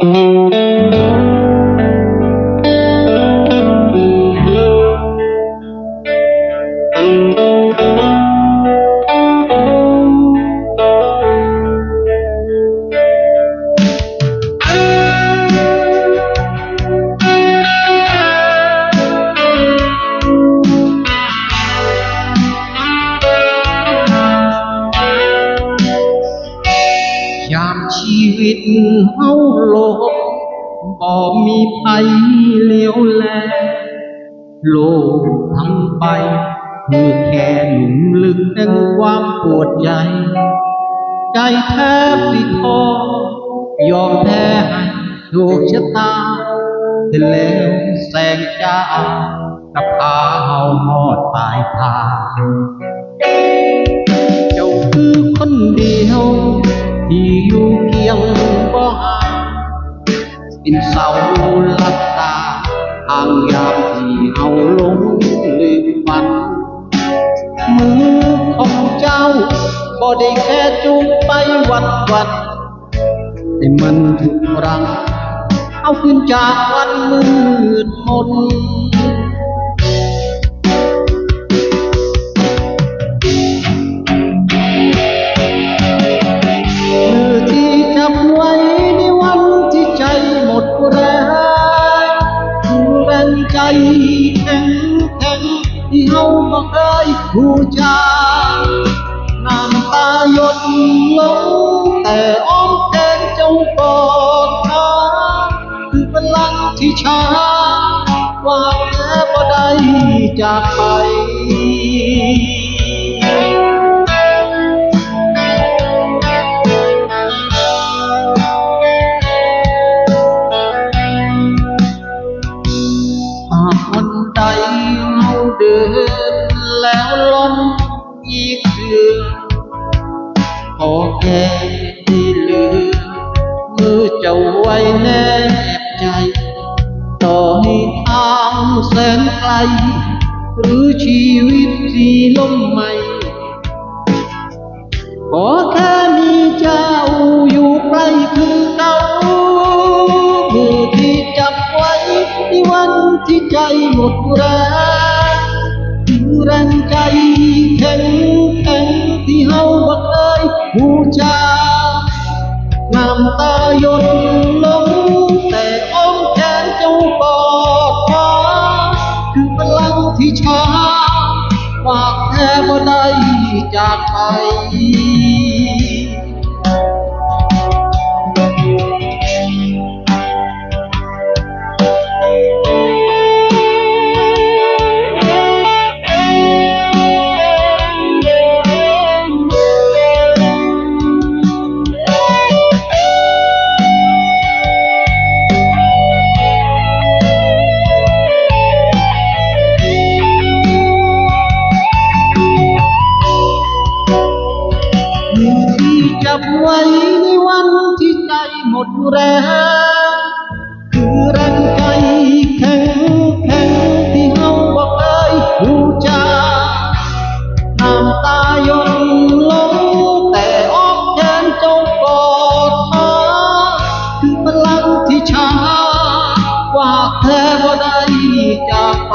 ย วิตเฮาโลกบ่มีภัยเลี้ยวแล โลกทั้งใบคือแค่หลุมลึกแห่งความปวดใหญ่ใจแทบสิทอยอมแพ้ให้โชคชะตาแต่แล้วแสงจ้ากับพาเฮาหอดปลายทางเจ้าคือคนเดียวที่อยู่ เป็นเสาลับตาทางยามที่เฮาหลงลืมฝันมือของเจ้าบ่ได้แค่จูงไปวัดวัดแต่มันถูกรังเอาขึ้นจากวันมืดมน งใจแข็งแข็งที่เฮาบ่เคยผู้จาน้ำตาหยดลงแต่อ้อมแขนเจ้ากอดขาคือพลังที่ช้าว่าแม้บ่ได้จากไป เฮาเดินแล้วล้มอีกเดือนขอแค่ที่เหลือมือเจ้าไว้แนบใจ ต่อให้ทางแสนไกล หรือชีวิตที่ล้มไม่ ขอแค่มีเจ้าอยู่ใกล้ ใจหมดแรงคือแรงใจแข็งแข็งที่เฮาบ่เคยบูชาน้ำตาหยดลงแต่อ้อมแขนเจ้ากอดมาคือพลังที่ช้าฝากแค่บ่ได้จากไป แรงคือแรงใจแข็งแข็งที่เฮาบ่เคยรู้จักน้ำตาหยดลงแต่อ้อมแขนเจ้ากอดมาคือพลังที่ช้าว่าแค่บ่ได้จากไป